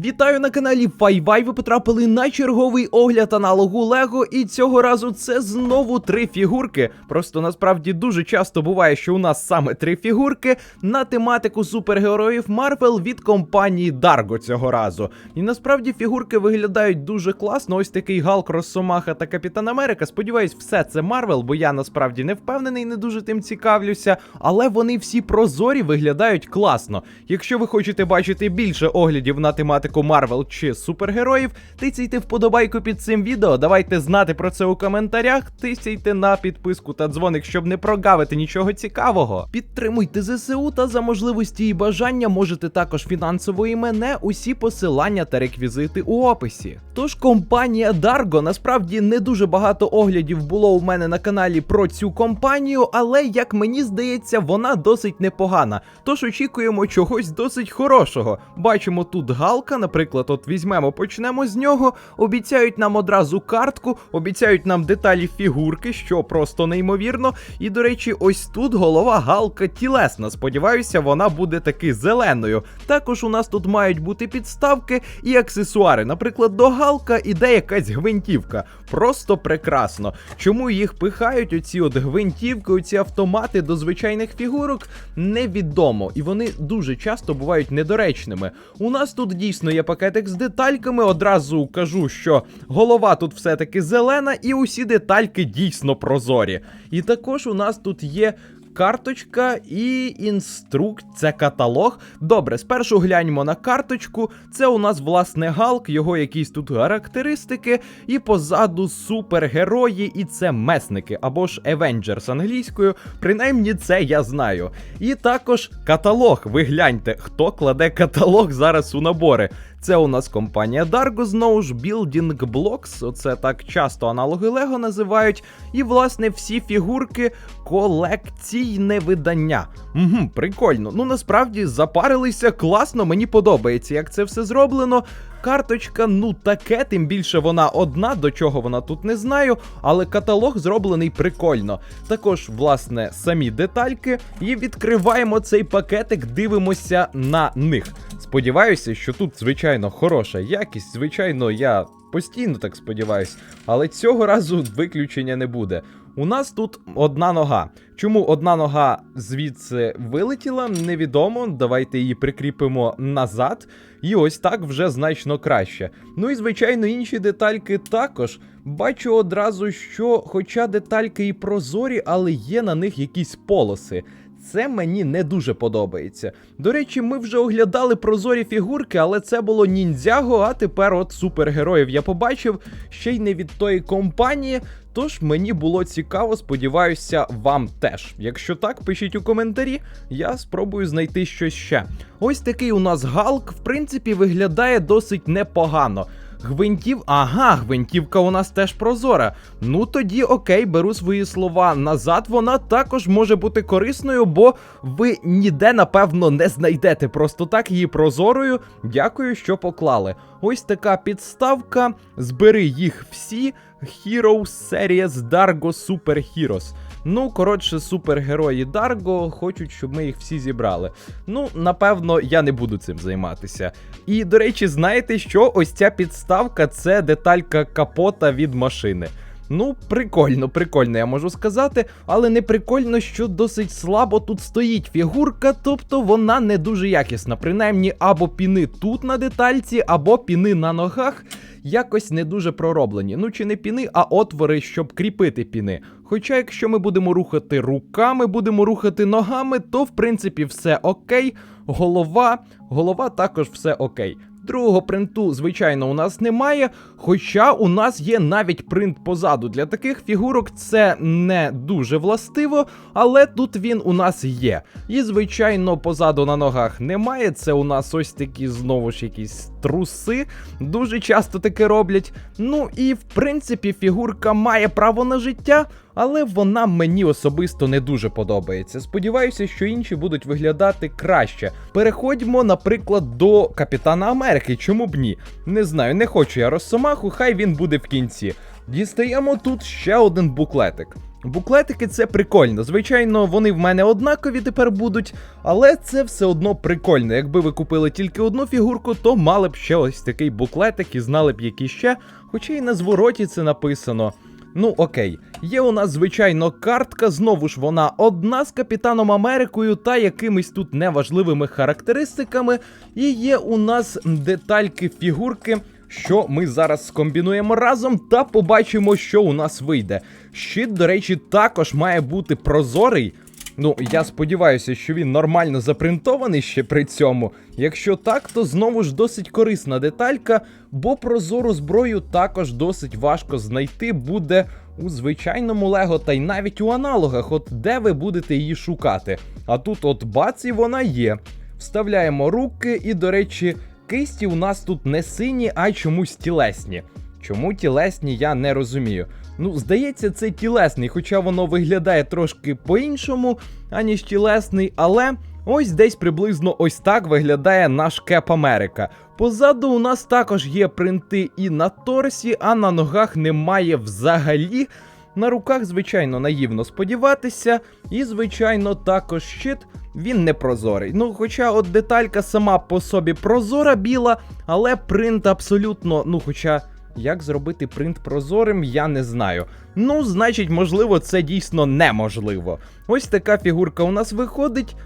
Вітаю на каналі Файвай. Ви потрапили на черговий огляд аналогу Лего, і цього разу це знову три фігурки. Просто насправді дуже часто буває, що у нас саме три фігурки на тематику супергероїв Марвел від компанії Dargo цього разу. І насправді фігурки виглядають дуже класно. Ось такий Галк, Росомаха та Капітан Америка. Сподіваюсь, все це Марвел, бо я насправді не впевнений, не дуже тим цікавлюся. Але вони всі прозорі виглядають класно. Якщо ви хочете бачити більше оглядів на тематику Марвел чи супергероїв, тицяйте вподобайку під цим відео. Давайте знати про це у коментарях. Тисяйте на підписку та дзвоник, щоб не прогавити нічого цікавого. Підтримуйте ЗСУ та за можливості і бажання можете також фінансово і мене. Усі посилання та реквізити у описі. Тож компанія Dargo насправді не дуже багато оглядів було у мене на каналі про цю компанію, але як мені здається, вона досить непогана. Тож очікуємо чогось досить хорошого. Бачимо тут Галка, наприклад, от візьмемо, почнемо з нього. Обіцяють нам одразу картку, обіцяють нам деталі фігурки, що просто неймовірно. І до речі, ось тут голова Галка тілесна. Сподіваюся, вона буде таки зеленою. Також у нас тут мають бути підставки і аксесуари. Наприклад, до Галка іде якась гвинтівка. Просто прекрасно. Чому їх пихають? Оці от гвинтівки, оці автомати до звичайних фігурок, невідомо. І вони дуже часто бувають недоречними. У нас тут дійсно є пакетик з детальками. Одразу кажу, що голова тут все-таки зелена, і усі детальки дійсно прозорі. І також у нас тут є. Карточка і інструкт, це каталог. Добре, спершу гляньмо на карточку. Це у нас власне Галк, його якісь тут характеристики, і позаду супергерої, і це месники або ж Avengers англійською. Принаймні це я знаю. І також каталог. Ви гляньте, хто кладе каталог зараз у набори. Це у нас компанія Dargo, знову ж Building Blocks, оце так часто аналоги Лего називають. І, власне, всі фігурки колекційне видання. Угу, прикольно. Ну насправді запарилися класно, мені подобається, як це все зроблено. Карточка, ну таке, тим більше вона одна, до чого вона тут не знаю, але каталог зроблений прикольно. Також, власне, самі детальки. І відкриваємо цей пакетик, дивимося на них. Сподіваюся, що тут, звичайно, хороша якість. Звичайно, я постійно так сподіваюся, але цього разу виключення не буде. У нас тут одна нога. Чому одна нога звідси вилетіла, невідомо. Давайте її прикріпимо назад. І ось так вже значно краще. Ну і звичайно, інші детальки також. Бачу одразу, що, хоча детальки і прозорі, але є на них якісь полоси. Це мені не дуже подобається. До речі, ми вже оглядали прозорі фігурки, але це було ніндзяго, а тепер от супергероїв я побачив ще й не від тої компанії. Тож мені було цікаво, сподіваюся, вам теж. Якщо так, пишіть у коментарі, я спробую знайти щось ще. Ось такий у нас галк, в принципі, виглядає досить непогано. Гвинтів, ага, гвинтівка у нас теж прозора. Ну тоді окей, беру свої слова назад. Вона також може бути корисною, бо ви ніде, напевно, не знайдете просто так її прозорою. Дякую, що поклали. Ось така підставка. Збери їх всі. Heroes Series Dargo Super Heroes. Ну, коротше, супергерої Дарго хочуть, щоб ми їх всі зібрали. Ну, напевно, я не буду цим займатися. І, до речі, знаєте, що ось ця підставка це деталька капота від машини. Ну, прикольно, прикольно, я можу сказати, але не прикольно, що досить слабо тут стоїть фігурка, тобто вона не дуже якісна. Принаймні, або піни тут на детальці, або піни на ногах якось не дуже пророблені. Ну чи не піни, а отвори, щоб кріпити піни. Хоча, якщо ми будемо рухати руками, будемо рухати ногами, то в принципі все окей. Голова, голова також все окей. Другого принту, звичайно, у нас немає. Хоча у нас є навіть принт позаду. Для таких фігурок це не дуже властиво, але тут він у нас є. І, звичайно, позаду на ногах немає. Це у нас ось такі знову ж якісь труси. Дуже часто таке роблять. Ну і в принципі, фігурка має право на життя. Але вона мені особисто не дуже подобається. Сподіваюся, що інші будуть виглядати краще. Переходьмо, наприклад, до Капітана Америки. Чому б ні? Не знаю, не хочу я розсомаху, хай він буде в кінці. Дістаємо тут ще один буклетик. Буклетики це прикольно. Звичайно, вони в мене однакові тепер будуть, але це все одно прикольно. Якби ви купили тільки одну фігурку, то мали б ще ось такий буклетик і знали б, які ще, хоча й на звороті це написано. Ну окей, є у нас звичайно картка. Знову ж вона одна з Капітаном Америкою та якимись тут неважливими характеристиками. І є у нас детальки фігурки. Що ми зараз скомбінуємо разом та побачимо, що у нас вийде. Щит, до речі, також має бути прозорий. Ну, я сподіваюся, що він нормально запринтований ще при цьому. Якщо так, то знову ж досить корисна деталька, бо прозору зброю також досить важко знайти буде у звичайному Лего, та й навіть у аналогах, от де ви будете її шукати. А тут, от бац, і вона є. Вставляємо руки, і, до речі, кисті у нас тут не сині, а чомусь тілесні. Чому тілесні, я не розумію. Ну, здається, це тілесний, хоча воно виглядає трошки по-іншому, аніж тілесний, але ось десь приблизно ось так виглядає наш Кеп Америка. Позаду у нас також є принти і на торсі, а на ногах немає взагалі. На руках, звичайно, наївно сподіватися, і, звичайно, також щит. Він не прозорий. Ну, хоча от деталька сама по собі прозора біла, але принт абсолютно, ну, хоча. Як зробити принт прозорим, я не знаю. Ну, значить, можливо, це дійсно неможливо. Ось така фігурка у нас виходить.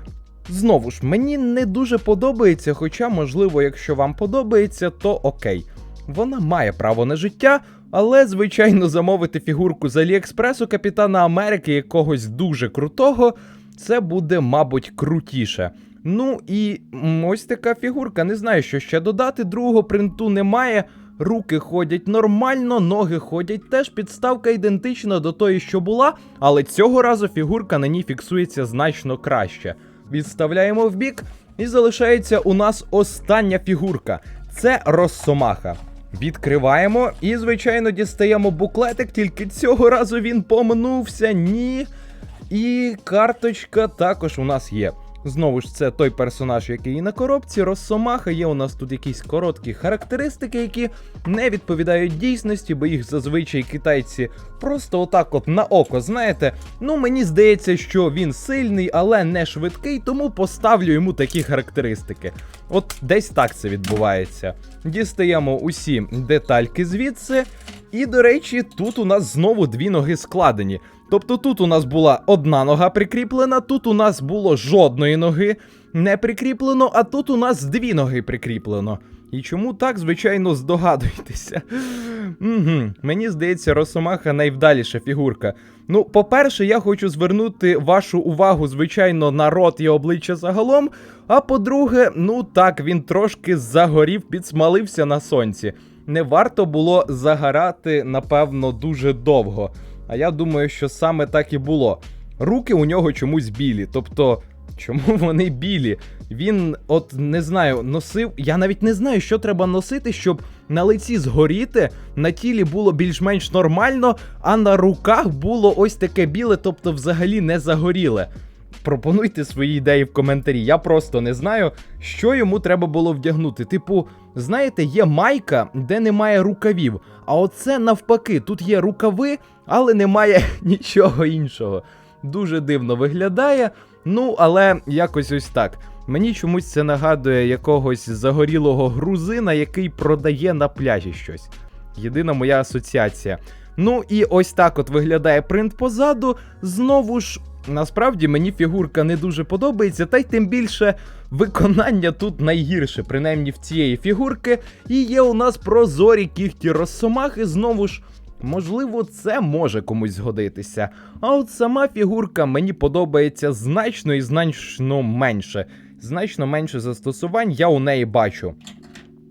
Знову ж, мені не дуже подобається, хоча, можливо, якщо вам подобається, то окей. Вона має право на життя, але, звичайно, замовити фігурку з Аліекспресу Капітана Америки якогось дуже крутого, це буде, мабуть, крутіше. Ну і ось така фігурка. Не знаю, що ще додати. Другого принту немає. Руки ходять нормально, ноги ходять теж. Підставка ідентична до тої, що була, але цього разу фігурка на ній фіксується значно краще. Відставляємо в бік, і залишається у нас остання фігурка. Це Росомаха. Відкриваємо і, звичайно, дістаємо буклетик, тільки цього разу він помнувся. Ні. І карточка також у нас є. Знову ж, це той персонаж, який і на коробці. Росомаха. Є у нас тут якісь короткі характеристики, які не відповідають дійсності, бо їх зазвичай китайці просто отак от на око, знаєте. Ну, мені здається, що він сильний, але не швидкий, тому поставлю йому такі характеристики. От десь так це відбувається. Дістаємо усі детальки звідси. І, до речі, тут у нас знову дві ноги складені. Тобто тут у нас була одна нога прикріплена, тут у нас було жодної ноги не прикріплено, а тут у нас дві ноги прикріплено. І чому так, звичайно, здогадуєтеся. Угу. Мені здається, Росомаха найвдаліша фігурка. Ну, по-перше, я хочу звернути вашу увагу, звичайно, на рот і обличчя загалом. А по-друге, ну так, він трошки загорів, підсмалився на сонці. Не варто було загорати, напевно, дуже довго. А я думаю, що саме так і було. Руки у нього чомусь білі. Тобто, чому вони білі? Він, от не знаю, носив. Я навіть не знаю, що треба носити, щоб на лиці згоріти, на тілі було більш-менш нормально, а на руках було ось таке біле, тобто взагалі не загоріле. Пропонуйте свої ідеї в коментарі. Я просто не знаю, що йому треба було вдягнути. Типу, знаєте, є майка, де немає рукавів. А оце навпаки, тут є рукави, але немає нічого іншого. Дуже дивно виглядає. Ну, але якось ось так. Мені чомусь це нагадує якогось загорілого грузина, який продає на пляжі щось. Єдина моя асоціація. Ну і ось так от виглядає принт позаду. Знову ж, насправді мені фігурка не дуже подобається, та й тим більше виконання тут найгірше, принаймні в цієї фігурки. І є у нас прозорі кігті Росомахи, знову ж. Можливо, це може комусь згодитися. А от сама фігурка мені подобається значно і значно менше. Значно менше застосувань я у неї бачу.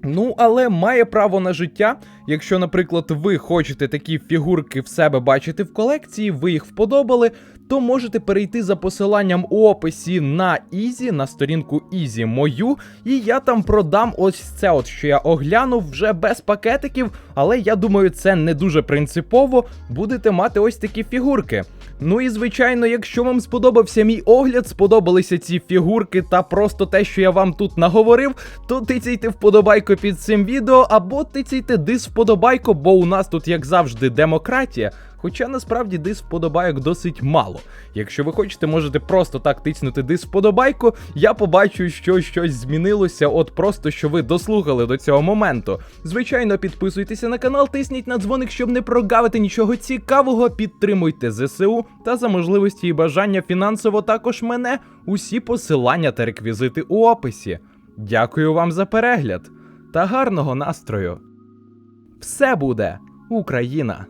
Ну, але має право на життя. Якщо, наприклад, ви хочете такі фігурки в себе бачити в колекції, ви їх вподобали, то можете перейти за посиланням у описі на Ізі, на сторінку Ізі мою, і я там продам ось це, от що я оглянув вже без пакетиків, але я думаю, це не дуже принципово. Будете мати ось такі фігурки. Ну і звичайно, якщо вам сподобався мій огляд, сподобалися ці фігурки та просто те, що я вам тут наговорив, то тицяйте вподобайку під цим відео або тицяйте дис вподобайку, бо у нас тут, як завжди, демократія. Хоча насправді дис вподобайок досить мало. Якщо ви хочете, можете просто так тиснути дис вподобайку. Я побачу, що щось змінилося, от просто що ви дослухали до цього моменту. Звичайно, підписуйтеся на канал, тисніть на дзвоник, щоб не прогавити нічого цікавого. Підтримуйте ЗСУ та за можливості і бажання фінансово також мене. Усі посилання та реквізити у описі. Дякую вам за перегляд та гарного настрою. Все буде Україна!